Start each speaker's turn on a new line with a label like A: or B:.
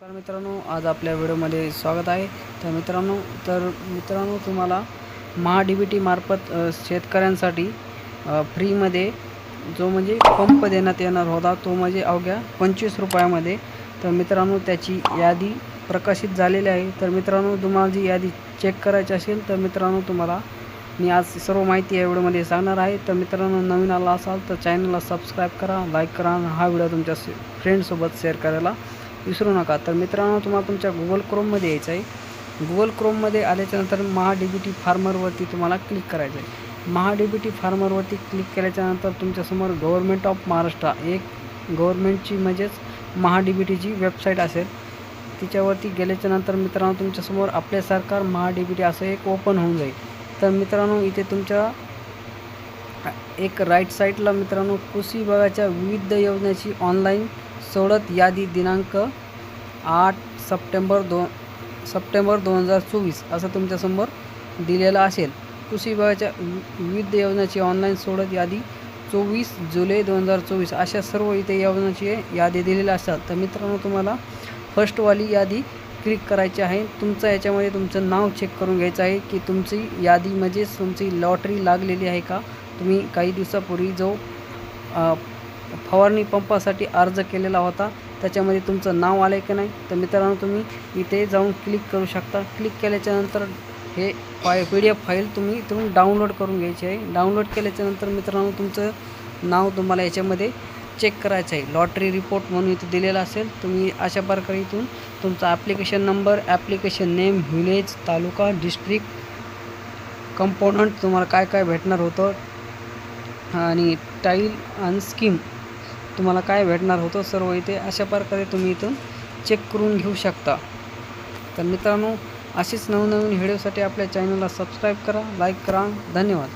A: नमस्कार मित्रांनो आज आपल्या व्हिडिओमध्ये स्वागत आहे. तर मित्रांनो तर मित्रांनो तुम्हाला महा डी बी टी मार्फत शेतकऱ्यांसाठी फ्रीमध्ये जो म्हणजे पंप देण्यात येणार होता तो म्हणजे अवघ्या पंचवीस रुपयामध्ये. तर मित्रांनो त्याची यादी प्रकाशित झालेली आहे. तर मित्रांनो तुम्हाला जी यादी चेक करायची असेल तर मित्रांनो तुम्हाला मी आज सर्व माहिती या व्हिडिओमध्ये सांगणार आहे. तर मित्रांनो नवीन आला असाल तर चॅनलला सबस्क्राईब करा लाईक करा हा व्हिडिओ तुमच्या फ्रेंडसोबत शेअर करायला. विसरू नका. तर मित्रांनो तुम्हाला तुमच्या गुगल क्रोममध्ये यायचं आहे. गुगल क्रोममध्ये आल्याच्यानंतर महा डी बी टी फार्मरवरती तुम्हाला क्लिक करायचं आहे. महा डी बी टी फार्मरवरती क्लिक केल्याच्यानंतर तुमच्यासमोर गव्हर्मेंट ऑफ महाराष्ट्र एक गव्हर्मेंटची म्हणजेच महा डी बी टीची वेबसाईट असेल. तिच्यावरती गेल्याच्यानंतर मित्रांनो तुमच्यासमोर आपले सरकार महा डी बी टी असं एक ओपन होऊन जाईल. तर मित्रांनो इथे तुमच्या एक राईट साईडला मित्रांनो कृषी विभागाच्या विविध योजनेची ऑनलाईन सोडत यादी दिनांक आठ सप्टेंबर दोन सप्टेंबर दोन हजार चोवीस असं तुमच्यासमोर दिलेलं असेल. कृषी विभागाच्या विविध योजनाची ऑनलाईन सोडत यादी चोवीस जुलै दोन हजार चोवीस अशा सर्व इथे योजनाची यादी दिलेली असतात. तर मित्रांनो तुम्हाला फर्स्टवाली यादी क्लिक करायची आहे. तुमचं याच्यामध्ये तुमचं नाव चेक करून घ्यायचं आहे की तुमची यादी म्हणजेच तुमची लॉटरी लागलेली आहे का? तुम्ही काही दिवसापूर्वी जो फवारणी पंपासाठी अर्ज केलेला होता. त्याच्यामध्ये तुमचं नाव आलं आहे की नाही? तर मित्रांनो तुम्ही इथे जाऊन क्लिक करू शकता. क्लिक केल्याच्यानंतर हे फाय पी डी एफ फाईल तुम्ही इथून डाउनलोड करून घ्यायची आहे. डाउनलोड केल्याच्यानंतर मित्रांनो तुमचं नाव तुम्हाला याच्यामध्ये चेक करायचं आहे. लॉटरी रिपोर्ट म्हणून इथं दिलेला असेल. तुम्ही अशा प्रकारे इथून तुमचा application number application name village taluka district component तुम्हाला काय काय भेटणार होतं आणि टाईल आणि स्कीम तुम्हाला काय भेटणार होतं सर्व इथे अशा प्रकारे तुम्ही इथून चेक करून घेऊ शकता. तर मित्रांनो अशीच नवनवीन व्हिडिओसाठी आपल्या चॅनलला सबस्क्राईब करा लाईक करा धन्यवाद.